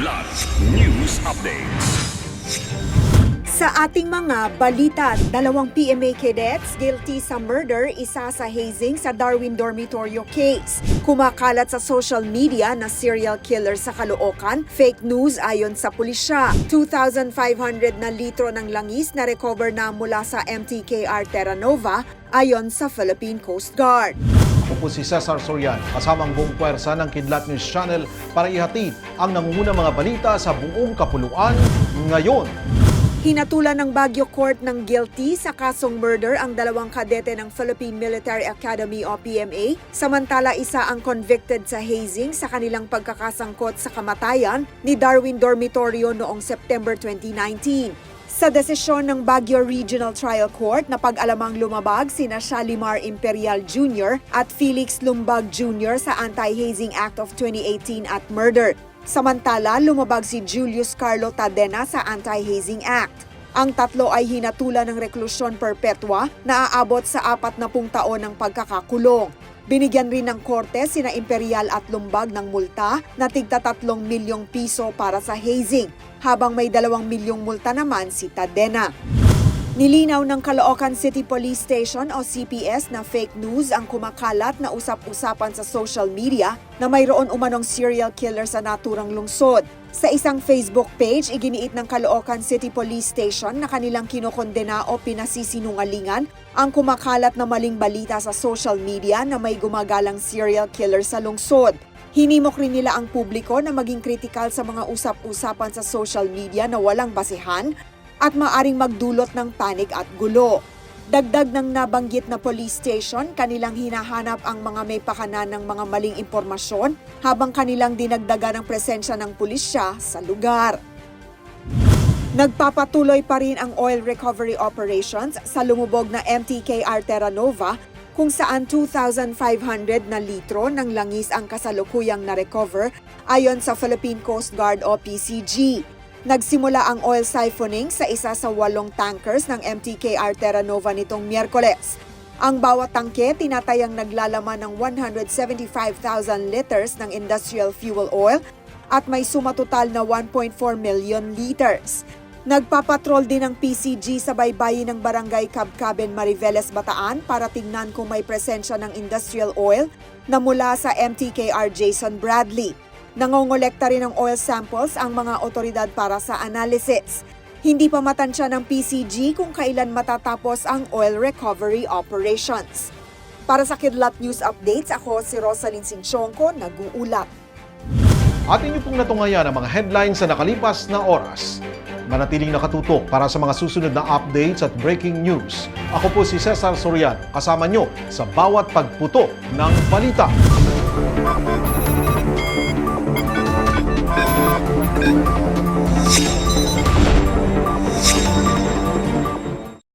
Kidlat News Updates. Sa ating mga balita, dalawang PMA cadets guilty sa murder, isa sa hazing sa Darwin Dormitorio case. Kumakalat sa social media na serial killer sa Caloocan, fake news ayon sa pulisya. 2,500 na litro ng langis na recover na mula sa MTKR Terra Nova ayon sa Philippine Coast Guard. Ako po si Cesar Sorian, kasamang buong puwersa ng Kidlat News Channel para ihatid ang nangungunang mga balita sa buong kapuluan ngayon. Hinatulan ng Baguio Court ng guilty sa kasong murder ang dalawang kadete ng Philippine Military Academy o PMA, samantala isa ang convicted sa hazing sa kanilang pagkakasangkot sa kamatayan ni Darwin Dormitorio noong September 2019. Sa desisyon ng Baguio Regional Trial Court na pag-alamang lumabag sina Shalimar Imperial Jr. at Felix Lumbag Jr. sa Anti-Hazing Act of 2018 at murder. Samantala, lumabag si Julius Carlo Tadena sa Anti-Hazing Act. Ang tatlo ay hinatulan ng reklusyon perpetua na aabot sa apat na pung taon ng pagkakakulong. Binigyan rin ng korte sina Imperial at Lumbag ng multa na tigta tatlong milyong piso para sa hazing, habang may dalawang milyong multa naman si Tadena. Nilinaw ng Caloocan City Police Station o CPS na fake news ang kumakalat na usap-usapan sa social media na mayroon umanong serial killer sa naturang lungsod. Sa isang Facebook page, iginiit ng Caloocan City Police Station na kanilang kinokondena o pinasisinungalingan ang kumakalat na maling balita sa social media na may gumagalang serial killer sa lungsod. Hinimok rin nila ang publiko na maging kritikal sa mga usap-usapan sa social media na walang basihan at maaring magdulot ng panik at gulo. Dagdag ng nabanggit na police station, kanilang hinahanap ang mga may pakanan ng mga maling impormasyon habang kanilang dinagdagan ng presensya ng pulisya sa lugar. Nagpapatuloy pa rin ang oil recovery operations sa lumubog na MTKR Terra Nova kung saan 2,500 na litro ng langis ang kasalukuyang na-recover ayon sa Philippine Coast Guard o PCG. Nagsimula ang oil siphoning sa isa sa walong tankers ng MTKR Terra Nova nitong Miyerkules. Ang bawat tangke tinatayang naglalaman ng 175,000 liters ng industrial fuel oil at may sumatotal na 1.4 million liters. Nagpapatrol din ang PCG sa baybayin ng Barangay Cabcaben, Mariveles, Bataan para tingnan kung may presensya ng industrial oil na mula sa MTKR Jason Bradley. Nangongolekta rin ng oil samples ang mga otoridad para sa analysis. Hindi pa matansya ng PCG kung kailan matatapos ang oil recovery operations. Para sa Kidlat News Updates, ako si Rosalyn Sinchonko, nag-uulat. Atin niyo pong natungayan ang mga headlines sa nakalipas na oras. Manatiling nakatutok para sa mga susunod na updates at breaking news. Ako po si Cesar Soriano, kasama nyo sa bawat pagputo ng balita. Thank you.